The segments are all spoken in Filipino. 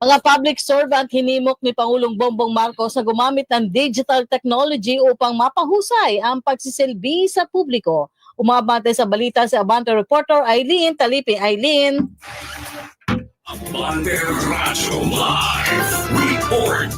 Mga public servant hinimok ni Pangulong Bongbong Marcos na gumamit ng digital technology upang mapahusay ang pagsisilbi sa publiko. Umabante sa balita si Abante reporter Eileen Talipi. Eileen. Abante Radyo Live Report.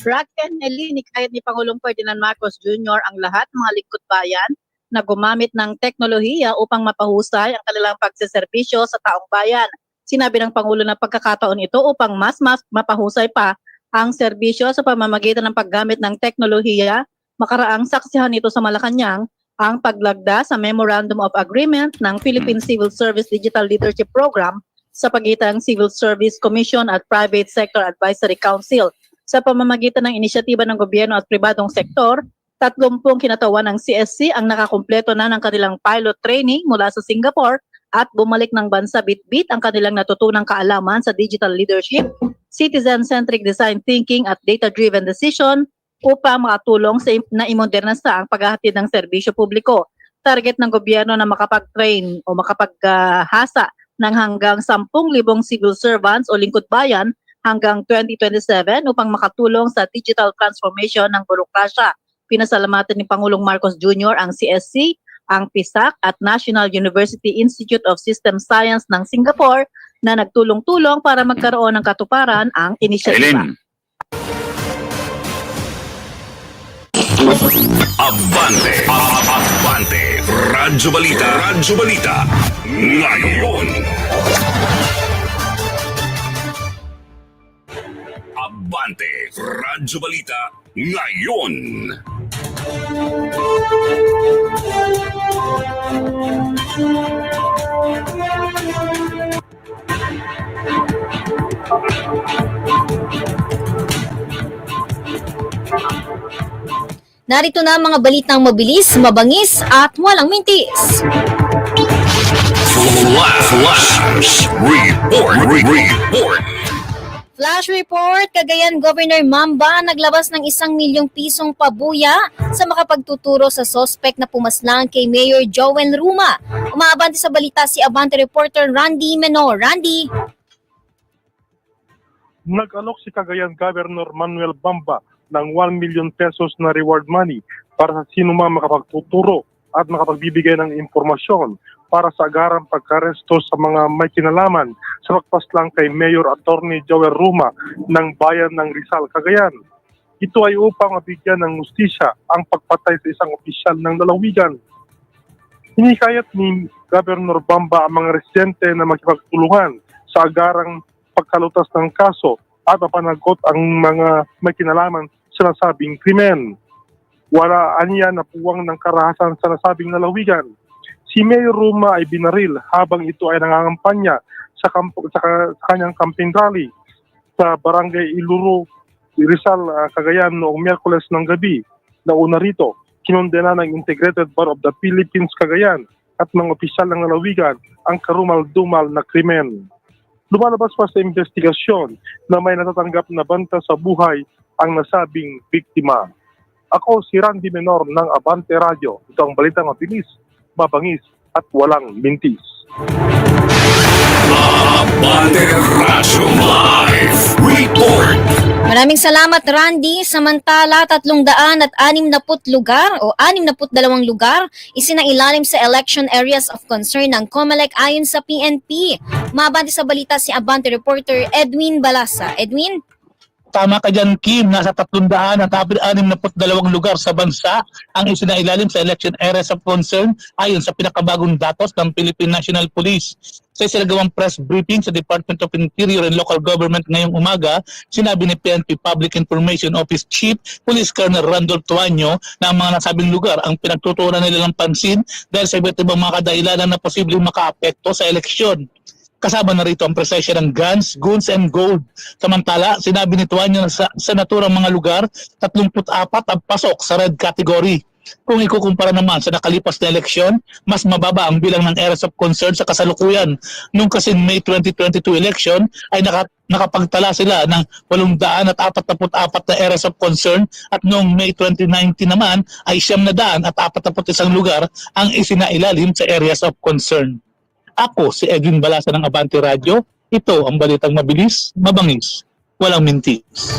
Raken ni kahit ni Pangulong Ferdinand Marcos Jr. ang lahat ng mga lingkod bayan na gumamit ng teknolohiya upang mapahusay ang kanilang pagseserbisyo sa taong bayan. Sinabi ng Pangulo na pagkakataon ito upang mas mas mapahusay pa ang serbisyo sa pamamagitan ng paggamit ng teknolohiya. Makaraang saksihan nito sa Malacanang ang paglagda sa Memorandum of Agreement ng Philippine Civil Service Digital Leadership Program sa pagitan ng Civil Service Commission at Private Sector Advisory Council sa pamamagitan ng inisyatiba ng gobyerno at pribadong sektor, 30 kinatawan ng CSC ang nakakumpleto na ng kanilang pilot training mula sa Singapore at bumalik ng bansa bit-bit ang kanilang natutunang kaalaman sa digital leadership, citizen-centric design thinking at data-driven decision upang makatulong sa na imodernisa ang paghahatid ng serbisyo publiko. Target ng gobyerno na makapag-train o makapaghasa ng hanggang 10,000 civil servants o lingkod bayan hanggang 2027 upang makatulong sa digital transformation ng burokrasya. Pinasalamatan ni Pangulong Marcos Jr. ang CSC, ang PISAC at National University Institute of System Science ng Singapore na nagtulong-tulong para magkaroon ng katuparan ang inisyatiba. Eileen. Abante. Abante. Radyo Balita. Radyo Balita. Ngayon. Abante. Radyo Balita. Ngayon. Narito na ang mga balitang mabilis, mabangis at walang mintis. Flash. Flash. Report. Report. Flash report, Cagayan Governor Mamba naglabas ng isang milyong pisong pabuya sa makapagtuturo sa sospek na pumaslang kay Mayor Joel Ruma. Umaabante sa balita si Abante reporter Randy Menor. Randy, nag-alok si Cagayan Governor Manuel Bamba ng 1 million pesos na reward money para sa sino man makapagtuturo at makapagbibigay ng impormasyon para sa agarang pagkaresto sa mga may kinalaman sa pagpaslang kay Mayor Attorney Joel Ruma ng bayan ng Rizal, Cagayan. Ito ay upang mabigyan ng mustisya ang pagpatay sa isang opisyal ng lalawigan. Hinikayat ni Governor Bamba ang mga residente na makipagtulungan sa agarang pagkalutas ng kaso at mapanagot ang mga may kinalaman sa nasabing krimen. Wala aniya na puwang ng karahasan sa nasabing lalawigan. Si Mayor Ruma ay binaril habang ito ay nangangampanya sa, kamp- sa, sa kanyang campaign rally sa barangay Iluro, Rizal, ah, Cagayan noong Miyerkules ng gabi. Nauna rito, kinondena ng Integrated Bar of the Philippines Cagayan at mga opisyal ng lalawigan ang karumal-dumal na krimen lumalabas pa sa investigasyon na may natatanggap na banta sa buhay ang nasabing biktima. Ako si Randy Menor ng Abante Radio. Ito ang balitang mabilis, mabangis at walang mintis. Abante Radyo Live Report. maraming salamat Randy. Samantala, 300 at 60 lugar o 62 lugar isinailalim sa election areas of concern ng COMELEC ayon sa PNP. Umabante sa balita si Abante reporter Edwin Balasa. Edwin? Tama ka dyan, Kim. Nasa 300 at 62 lugar sa bansa ang isinailalim sa election areas of concern ayon sa pinakabagong datos ng Philippine National Police. Sa isinagawang press briefing sa Department of Interior and Local Government ngayong umaga, sinabi ni PNP Public Information Office Chief Police Colonel Randolph Tuanyo na ang mga nasabing lugar ang pinagtutunan nila ng pansin dahil sa iba't ibang mga kadahilanan na posibleng makaapekto sa eleksyon. Kasama na rito ang presensya ng guns, goons, and gold. Samantala, sinabi ni Tuanyo na sa, sa naturang mga lugar, 34 ang pasok sa red category. Kung ikukumpara naman sa nakalipas na eleksyon, mas mababa ang bilang ng areas of concern sa kasalukuyan. Nung kasi May 2022 election ay naka, nakapagtala sila ng 844 na areas of concern at noong May 2019 naman ay siyam na daan at 41 lugar ang isinailalim sa areas of concern. Ako si Edwin Balasa ng Abante Radio Ito ang balitang mabilis, mabangis, walang mintis.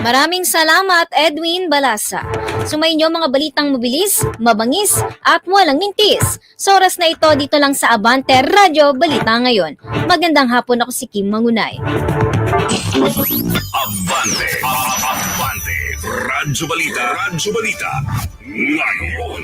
Maraming salamat Edwin Balasa. Sumayin niyo mga balitang mabilis, mabangis at walang mintis. Sa oras na ito dito lang sa Abante Radyo Balita Ngayon. Magandang hapon ako si Kim Mangunay. Abante. Abante. Radyo Balita. Radyo Balita. Ngayon.